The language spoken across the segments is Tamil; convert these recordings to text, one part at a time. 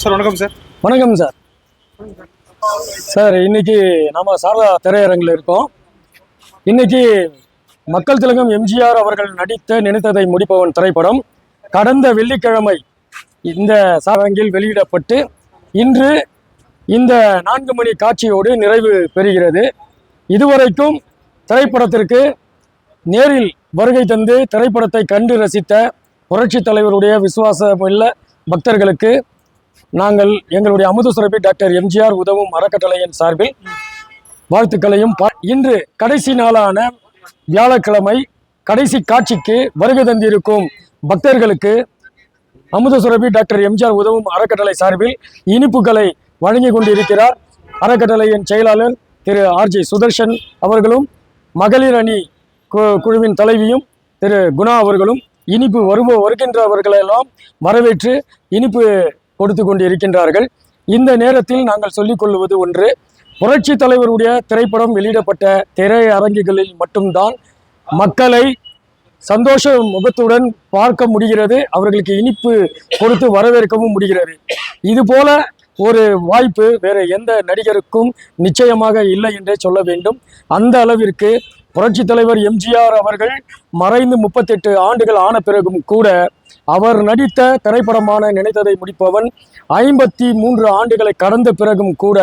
சார் வணக்கம் சார். வணக்கம் சார். சார் இன்னைக்கு நாம சாரதா திரையரங்கில் இருக்கோம். இன்னைக்கு மக்கள் திலகம் எம்ஜிஆர் அவர்கள் நடித்த நினைத்ததை முடிப்பவன் திரைப்படம் கடந்த வெள்ளிக்கிழமை இந்த சாரங்கில் வெளியிடப்பட்டு இன்று இந்த நான்கு மணி காட்சியோடு நிறைவு பெறுகிறது. இதுவரைக்கும் திரைப்படத்திற்கு நேரில் வருகை தந்து திரைப்படத்தை கண்டு ரசித்த புரட்சி தலைவருடைய விசுவாசமுள்ள பக்தர்களுக்கு நாங்கள் எங்களுடைய அமுது சுரபி டாக்டர் எம்ஜிஆர் உதவும் அறக்கட்டளையின் சார்பில் வாழ்த்துக்களையும் இன்று கடைசி நாளான வியாழக்கிழமை கடைசி காட்சிக்கு வருகை தந்திருக்கும் பக்தர்களுக்கு அமுத சுரபி டாக்டர் எம்ஜிஆர் உதவும் அறக்கட்டளை சார்பில் இனிப்புகளை வழங்கி கொண்டிருக்கிறார். அறக்கட்டளையின் செயலாளர் திரு ஆர்ஜி சுதர்ஷன் அவர்களும் மகளிர் அணி கு- குழுவின் தலைவியும் திரு குணா அவர்களும் இனிப்பு வருவ வருகின்றவர்களெல்லாம் வரவேற்று இனிப்பு கொடுத்து கொண்டு இருக்கின்றார்கள் இந்த நேரத்தில் நாங்கள் சொல்லிக் கொள்வது ஒன்று புரட்சி தலைவருடைய திரைப்படம் வெளியிடப்பட்ட திரையரங்குகளில் மட்டும்தான் மக்களை சந்தோஷ முகத்துடன் பார்க்க முடிகிறது அவர்களுக்கு இனிப்பு கொடுத்து வரவேற்கவும் முடிகிறது. இது போல ஒரு வாய்ப்பு வேற எந்த நடிகருக்கும் நிச்சயமாக இல்லை என்றே சொல்ல வேண்டும். அந்த அளவிற்கு புரட்சி தலைவர் எம்ஜிஆர் அவர்கள் மறைந்து முப்பத்தெட்டு ஆண்டுகள் ஆன பிறகும் கூட அவர் நடித்த திரைப்படமான நினைத்ததை முடிப்பவன் ஐம்பத்தி மூன்று ஆண்டுகளை கடந்த பிறகும் கூட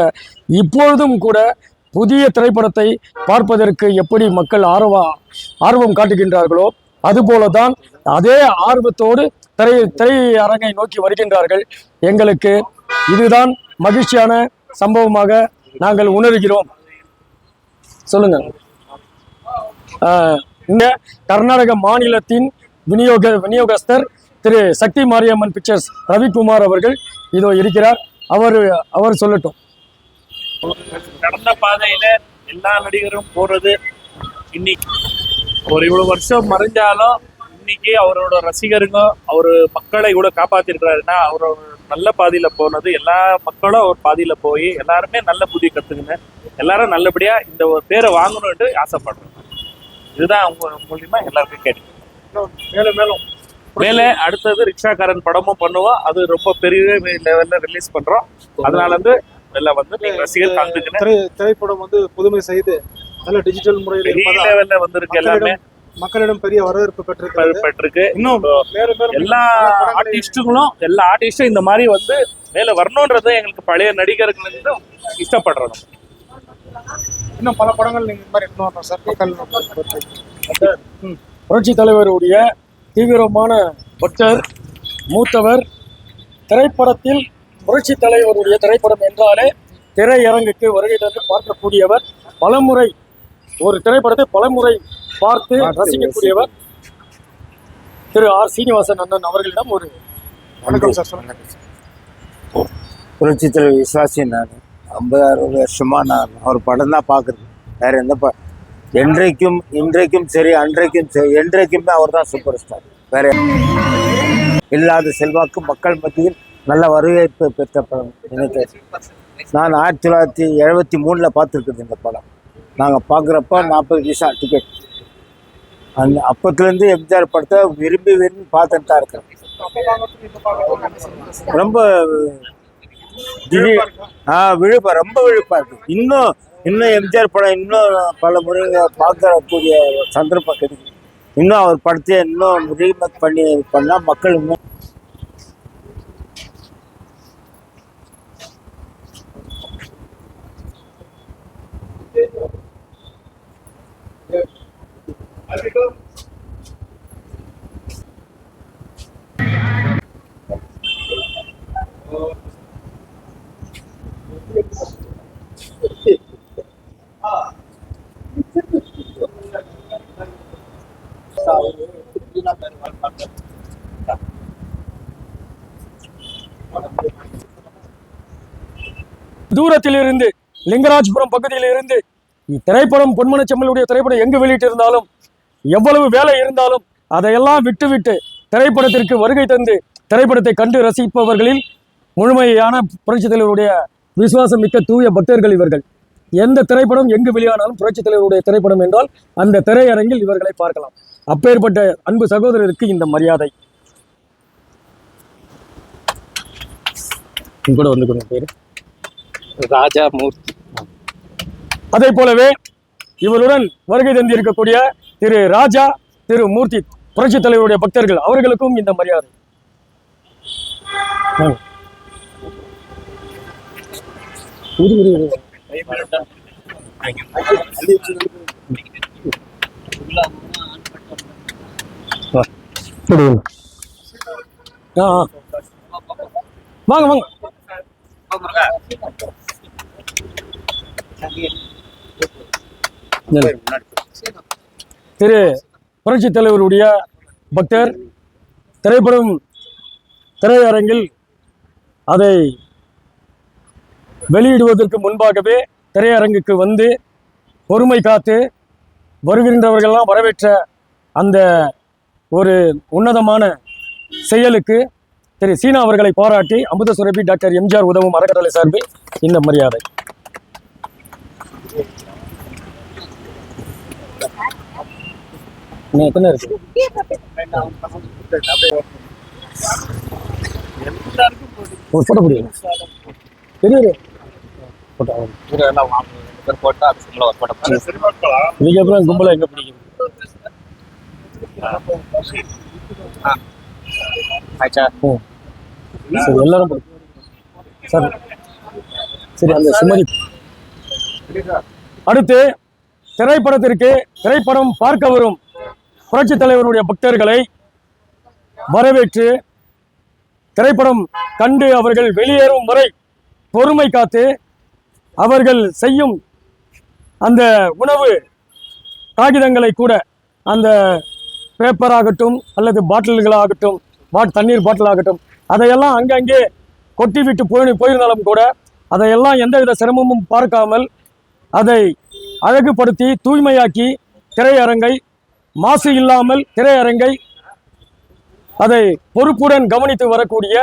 இப்பொழுதும் கூட புதிய திரைப்படத்தை பார்ப்பதற்கு எப்படி மக்கள் ஆர்வ ஆர்வம் காட்டுகின்றார்களோ அதுபோல தான் அதே ஆர்வத்தோடு திரை திரையரங்கை நோக்கி வருகின்றார்கள். எங்களுக்கு இதுதான் மகிழ்ச்சியான சம்பவமாக நாங்கள் உணர்கிறோம். சொல்லுங்கள் இந்த கர்நாடக மாநிலத்தின் விநியோக விநியோகஸ்தர் திரு சக்தி மாரியம்மன் பிக்சர்ஸ் ரவிக்குமார் அவர்கள் இதோ இருக்கிறார். அவர் அவர் சொல்லட்டும். நடந்த பாதையில எல்லா நடிகரும் போறது இன்னைக்கு. ஒரு இவ்வளவு வருஷம் மறைஞ்சாலும் இன்னைக்கு அவரோட ரசிகருங்க அவர் மக்களை கூட காப்பாத்திருக்கிறாருன்னா அவரோட நல்ல பாதையில போனது எல்லா மக்களும் அவர் பாதையில போய் எல்லாருமே நல்ல புதிய கத்துக்குங்க எல்லாரும் நல்லபடியா இந்த ஒரு பேரை வாங்கணும்னு ஆசைப்படுறோம். இதுதான் அவங்க மூலியமா எல்லாருக்கும் இன்னும் மேலும் மேலும். மேலே அடுத்தது ரிக்ஷாக்காரன் படமும் பண்ணுவோம் அது ரொம்ப பெரிய லெவல்ல ரிலீஸ் பண்றோம். அதனால வந்து வெளில வந்து ரசிகர் கலந்துக்கின்னு திரை திரைப்படம் வந்து புதுமை செய்து நல்ல டிஜிட்டல் முறையில் பெரிய லெவல்ல வந்திருக்கு எல்லாமே. மக்களிடம் பெரிய வரவேற்பு பெற்றிருக்கிறது. பெற்றிருக்கு. இன்னும் எல்லா ஆர்டிஸ்டுகளும் எல்லா ஆர்டிஸ்டும் இந்த மாதிரி வந்து மேல வரணுன்றது எங்களுக்கு பழைய நடிகர்கள் இஷ்டப்படுறோம் இன்னும் பல படங்கள் நீங்க இந்த மாதிரி இன்னும் வரணும் சார். மக்கள். புரட்சி தலைவருடைய தீவிரமான பக்தர் மூத்தவர் திரைப்படத்தில் புரட்சி தலைவருடைய திரைப்படம் என்றாலே திரையரங்குக்கு வருகை தந்து பார்க்கக்கூடியவர் பலமுறை ஒரு திரைப்படத்தை பலமுறை பார்த்து ரசிக்கக்கூடியவர் திரு ஆர் சீனிவாசன் அண்ணன் அவர்களிடம் ஒரு வணக்கம் சார் சொல்லுங்க. புரட்சி தலைவர் விசுவாசி நான் ஐம்பது அறுபது வருஷமாக நான் ஒரு படம் தான் பார்க்குறது. வேற எந்த ப என்றைக்கும் இன்றைக்கும் சரி அன்றைக்கும் சரி என்றைக்குமே அவர் தான் சூப்பர் ஸ்டார் வேற இல்லாத செல்வாக்கு மக்கள் மத்தியில் நல்ல வரவேற்பு பெற்ற படம் எனக்கு. நான் ஆயிரத்தி தொள்ளாயிரத்தி எழுபத்தி மூணில் பார்த்துருக்குது இந்த படம். நாங்கள் பார்க்குறப்ப நாற்பது பைசா டிக்கெட் அந்த அப்பத்துலேருந்து எம்ஜிஆர் படத்தை விரும்பி விரும்பி பார்த்துட்டு தான் இருக்கிறேன் ரொம்ப திடீர் ஆ விழுப்பா ரொம்ப விழுப்பா இருக்கு. இன்னும் இன்னும் எம்ஜிஆர் படம் இன்னும் பல முறை பார்க்கக்கூடிய சந்தர்ப்பம் கிடைக்கும் இன்னும் அவர் படத்தை இன்னும் ரீமேக் பண்ணி பண்ணால் மக்கள் இன்னும் தூரத்திலிருந்து லிங்கராஜ்புரம் பகுதியில் இருந்து திரைப்படம் பொன்மன செம்மலுடைய திரைப்படம் எங்கு வெளியிட்டிருந்தாலும் எவ்வளவு வேலை இருந்தாலும் அதையெல்லாம் விட்டுவிட்டு திரைப்படத்திற்கு வருகை தந்து திரைப்படத்தை கண்டு ரசிப்பவர்களில் முழுமையான புரட்சித் தலைவருடைய விசுவாசம் மிக்க தூய பக்தர்கள் இவர்கள். எந்த திரைப்படம் எங்கு வெளியானாலும் புரட்சித் தலைவருடைய திரைப்படம் என்றால் அந்த திரையரங்கில் இவர்களை பார்க்கலாம். அப்பேற்பட்ட அன்பு சகோதரருக்கு இந்த மரியாதை. கூட வந்து பேரு ராஜா மூர்த்தி அதே போலவே இவருடன் வருகை தந்திருக்கக்கூடிய திரு ராஜா திரு மூர்த்தி புரட்சி தலைவருடைய பக்தர்கள் அவர்களுக்கும் இந்த மரியாதை. வாங்க. ஆ. வாங்க வாங்க. திரு புரட்சி தலைவருடைய பக்தர் திரைப்படம் திரையரங்கில் அதை வெளியிடுவதற்கு முன்பாகவே திரையரங்குக்கு வந்து பொறுமை காத்து வருகின்றவர்கள்லாம் வரவேற்ற அந்த ஒரு உன்னதமான செயலுக்கு திரு சீனா அவர்களை பாராட்டி அமுத சுரபி டாக்டர் எம்ஜிஆர் உதவும் அறக்கட்டளை சார்பில் இந்த மரியாதை. எத்தனை இருக்கு? போட்டோ பிடிக்கும் தெரியுது போட்டோ இதுக்கப்புறம் கும்பலை எங்க பிடிக்கும். சரி எல்லாரும் சார் சரி அந்த சுமதி. அடுத்து திரைப்படத்திற்கு திரைப்படம் பார்க்க வரும் புரட்சி தலைவருடைய பக்தர்களை வரவேற்று திரைப்படம் கண்டு அவர்கள் வெளியேறும் வரை பொறுமை காத்து அவர்கள் செய்யும் அந்த உணவு காகிதங்களை கூட அந்த பேப்பர் ஆகட்டும் அல்லது பாட்டில்களாகட்டும் பாட் தண்ணீர் பாட்டில் ஆகட்டும் அதையெல்லாம் அங்கங்கே கொட்டி விட்டு போய் போயிருந்தாலும் கூட அதையெல்லாம் எந்தவித சிரமமும் பார்க்காமல் அதை அழகுபடுத்தி தூய்மையாக்கி திரையரங்கை மாசு இல்லாமல் திரையரங்கை அதை பொறுப்புடன் கவனித்து வரக்கூடிய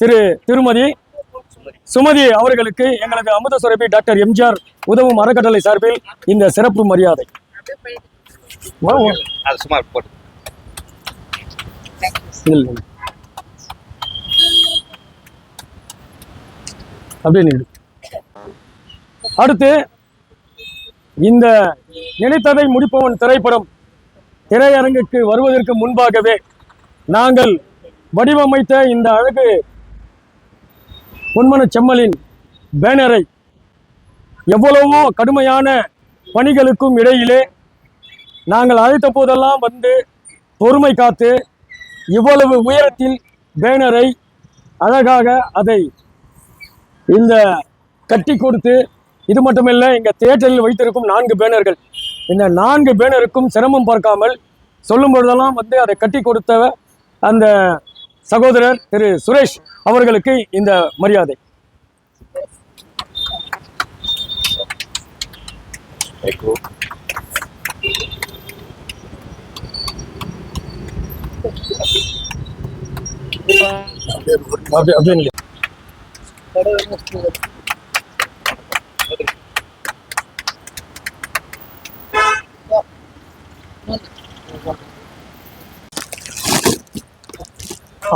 திரு திருமதி சுமதி அவர்களுக்கு எங்களது அமுத சுரபி டாக்டர் எம்ஜிஆர் உதவும் அறக்கட்டளை சார்பில் இந்த சிறப்பு மரியாதை. சுமார் போட்டு. இல்லை அப்படியே நீடு அடுத்து இந்த நினைத்ததை முடிப்பவன் திரைப்படம் திரையரங்குக்கு வருவதற்கு முன்பாகவே நாங்கள் வடிவமைத்த இந்த அழகு பொன்மன செம்மலின் பேனரை எவ்வளவோ கடுமையான பணிகளுக்கும் இடையிலே நாங்கள் அழைத்த போதெல்லாம் வந்து பொறுமை காத்து இவ்வளவு உயரத்தில் பேனரை அழகாக அதை இந்த கட்டி கொடுத்து இது மட்டுமில்லை எங்கள் தியேட்டரில் வைத்திருக்கும் நான்கு பேனர்கள். இந்த நான்கு பேனருக்கும் சிரமம் பார்க்காமல் சொல்லும் பொழுதெல்லாம் வந்து அதை கட்டி கொடுத்த அந்த சகோதரர் திரு சுரேஷ் அவர்களுக்கு இந்த மரியாதை. அப்படியே அப்படியே நில்லு.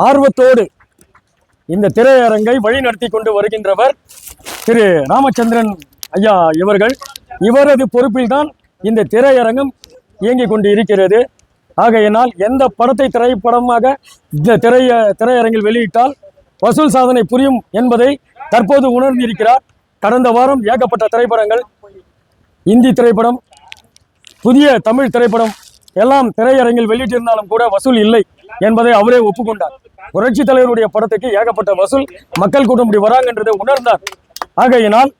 ஆர்வத்தோடு இந்த திரையரங்கை வழிநடத்தி கொண்டு வருகின்றவர் திரு ராமச்சந்திரன் ஐயா இவர்கள் இவரது பொறுப்பில்தான் இந்த திரையரங்கம் இயங்கிக் கொண்டு இருக்கிறது ஆகையினால் எந்த படத்தை திரைப்படமாக இந்த திரைய திரையரங்கில் வெளியிட்டால் வசூல் சாதனை புரியும் என்பதை தற்போது உணர்ந்திருக்கிறார். கடந்த வாரம் ஏகப்பட்ட திரைப்படங்கள் இந்தி திரைப்படம் புதிய தமிழ் திரைப்படம் எல்லாம் திரையரங்கில் வெளியிட்டிருந்தாலும் கூட வசூல் இல்லை என்பதை அவரே ஒப்புக்கொண்டார். புரட்சி தலைவருடைய படத்துக்கு ஏகப்பட்ட வசூல் மக்கள் கூட்டம் இப்படி வராங்கன்றதை உணர்ந்தார். ஆகையினால்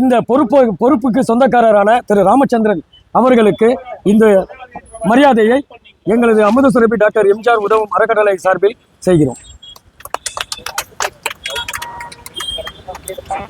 இந்த பொறுப்பு பொறுப்புக்கு சொந்தக்காரரான திரு ராமச்சந்திரன் அவர்களுக்கு இந்த மரியாதையை எங்களது அமுத சுரபி டாக்டர் எம்ஜிஆர் உதவும் அறக்கட்டளை சார்பில் செய்கிறோம்.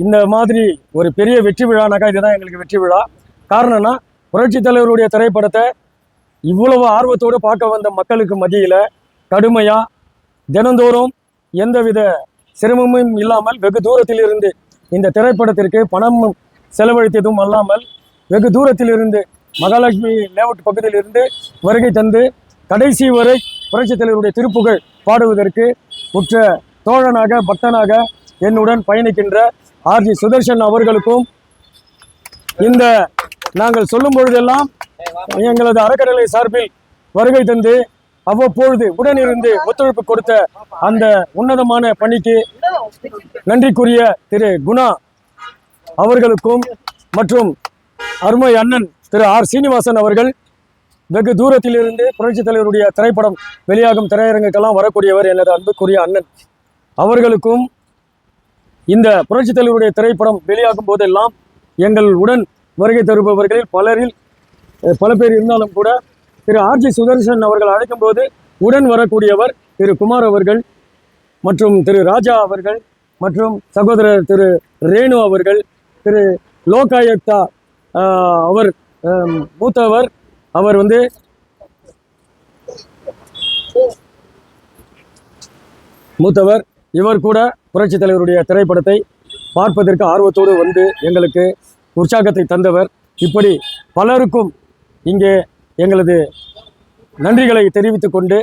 இந்த மாதிரி ஒரு பெரிய வெற்றி விழானாக்கா இதுதான் எங்களுக்கு வெற்றி விழா. காரணம்னா புரட்சித் தலைவருடைய திரைப்படத்தை இவ்வளவு ஆர்வத்தோடு பார்க்க வந்த மக்களுக்கு மத்தியில் கடுமையாக தினந்தோறும் எந்தவித சிரமமும் இல்லாமல் வெகு தூரத்திலிருந்து இந்த திரைப்படத்திற்கு பணம் செலவழித்ததும் அல்லாமல் வெகு தூரத்திலிருந்து மகாலட்சுமி லேஅவுட் பகுதியிலிருந்து வருகை தந்து கடைசி வரை புரட்சித் தலைவருடைய திருப்புகழ் பாடுவதற்கு உற்ற தோழனாக பக்தனாக என்னுடன் பயணிக்கின்ற ஆர்ஜி சுதர்ஷன் அவர்களுக்கும் இந்த நாங்கள் சொல்லும் பொழுதெல்லாம் எங்களது அறக்கட்டளை சார்பில் வருகை தந்து அவ்வப்பொழுது உடனிருந்து ஒத்துழைப்பு கொடுத்த அந்த உன்னதமான பணிக்கு நன்றிக்குரிய திரு குணா அவர்களுக்கும் மற்றும் அருமை அண்ணன் திரு ஆர் சீனிவாசன் அவர்கள் வெகு தூரத்திலிருந்து புரட்சித் தலைவருடைய திரைப்படம் வெளியாகும் திரையரங்குக்கெல்லாம் வரக்கூடியவர் எனது அன்புக்குரிய அண்ணன் அவர்களுக்கும் இந்த புரட்சி தலைவருடைய திரைப்படம் வெளியாகும் போதெல்லாம் எங்கள் உடன் வருகை தருபவர்களில் பலரில் பல பேர் இருந்தாலும் கூட திரு ஆர்ஜி சுதர்சன் அவர்கள் அழைக்கும் போது உடன் வரக்கூடியவர் திரு குமார் அவர்கள் மற்றும் திரு ராஜா அவர்கள் மற்றும் சகோதரர் திரு ரேணு அவர்கள் திரு லோகாயுக்தா ஆஹ், அவர் ஆஹ், மூத்தவர் அவர் வந்து மூத்தவர் இவர் கூட புரட்சித் தலைவருடைய திரைப்படத்தை பார்ப்பதற்கு ஆர்வத்தோடு வந்து எங்களுக்கு உற்சாகத்தை தந்தவர். இப்படி பலருக்கும் இங்கே எங்களது நன்றிகளை தெரிவித்துக்கொண்டு